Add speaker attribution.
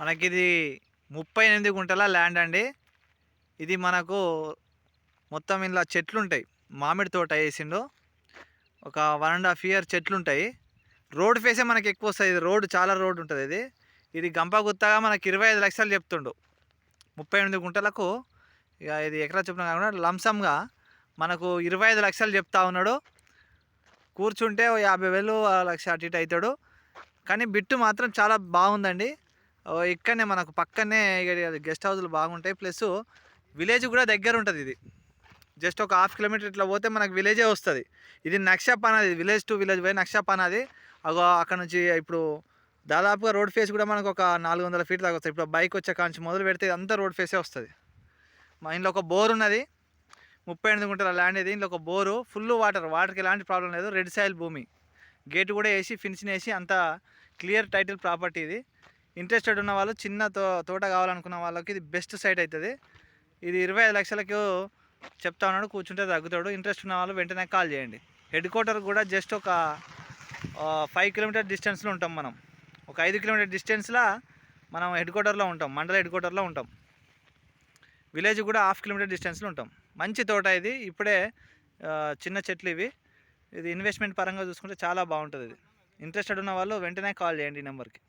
Speaker 1: మనకి ఇది ముప్పై ఎనిమిది గుంటల ల్యాండ్ అండి. ఇది మనకు మొత్తం ఇలా చెట్లు ఉంటాయి మామిడి తోట వేసిండు. ఒక వన్ అండ్ హాఫ్ ఇయర్ చెట్లు ఉంటాయి రోడ్ ఫేసే మనకి ఎక్కువ వస్తుంది. ఇది రోడ్ చాలా రోడ్ ఉంటుంది ఇది. ఇది గంప గుత్తగా మనకి ఇరవై ఐదు లక్షలు చెప్తుండు. ముప్పై ఎనిమిది గుంటలకు ఇక ఇది ఎకరా చెప్పిన కాకుండా లంసంగా మనకు ఇరవై ఐదు లక్షలు చెప్తా ఉన్నాడు. కూర్చుంటే ఓ యాభై వేలు ఆ లక్ష అటు ఇటు అవుతాడు. కానీ బిట్టు మాత్రం చాలా బాగుందండి. ఇక్కడనే మనకు పక్కనే గెస్ట్ హౌస్లు బాగుంటాయి. ప్లస్ విలేజ్ కూడా దగ్గర ఉంటుంది ఇది. జస్ట్ ఒక హాఫ్ కిలోమీటర్ ఇట్లా పోతే మనకు విలేజే వస్తుంది. ఇది నక్షప్ విలేజ్ టు విలేజ్ పోయి నక్షప్ అగో అక్కడ నుంచి ఇప్పుడు దాదాపుగా రోడ్ ఫేస్ కూడా మనకు ఒక నాలుగు వందల ఫీట్ దాకా వస్తుంది. ఇప్పుడు బైక్ వచ్చే కాంచి మొదలు పెడితే అంతా రోడ్ ఫేసే వస్తుంది. మా ఇంట్లో ఒక బోర్ ఉన్నది. ముప్పై ఎనిమిది గుంటల ల్యాండ్ ఇది. ఇంట్లో ఒక బోరు ఫుల్ వాటర్. వాటర్కి ఎలాంటి ప్రాబ్లం లేదు. రెడ్ సాయిల్ భూమి. గేట్ కూడా వేసి ఫినిషింగ్ వేసి అంత క్లియర్ టైటిల్ ప్రాపర్టీ ఇది. ఇంట్రెస్టెడ్ ఉన్న వాళ్ళు చిన్న తో తోట కావాలనుకున్న వాళ్ళకి ఇది బెస్ట్ సైట్ అవుతుంది ఇది ఇరవై ఐదు లక్షలకు చెప్తా ఉన్నాడు కూర్చుంటే తగ్గుతాడు. ఇంట్రెస్ట్ ఉన్న వాళ్ళు వెంటనే కాల్ చేయండి. హెడ్ క్వార్టర్ కూడా జస్ట్ ఒక ఫైవ్ కిలోమీటర్ డిస్టెన్స్లో ఉంటాం మనం. ఒక ఐదు కిలోమీటర్ డిస్టెన్స్లో మనం హెడ్ క్వార్టర్లో ఉంటాం మండల హెడ్ క్వార్టర్లో ఉంటాం. విలేజ్ కూడా హాఫ్ కిలోమీటర్ డిస్టెన్స్లో ఉంటాం. మంచి తోట ఇది ఇప్పుడే చిన్న చెట్లు ఇవి. ఇది ఇన్వెస్ట్మెంట్ పరంగా చూసుకుంటే చాలా బాగుంటుంది ఇది. ఇంట్రెస్టెడ్ ఉన్న వాళ్ళు వెంటనే కాల్ చేయండి ఈ నెంబర్కి.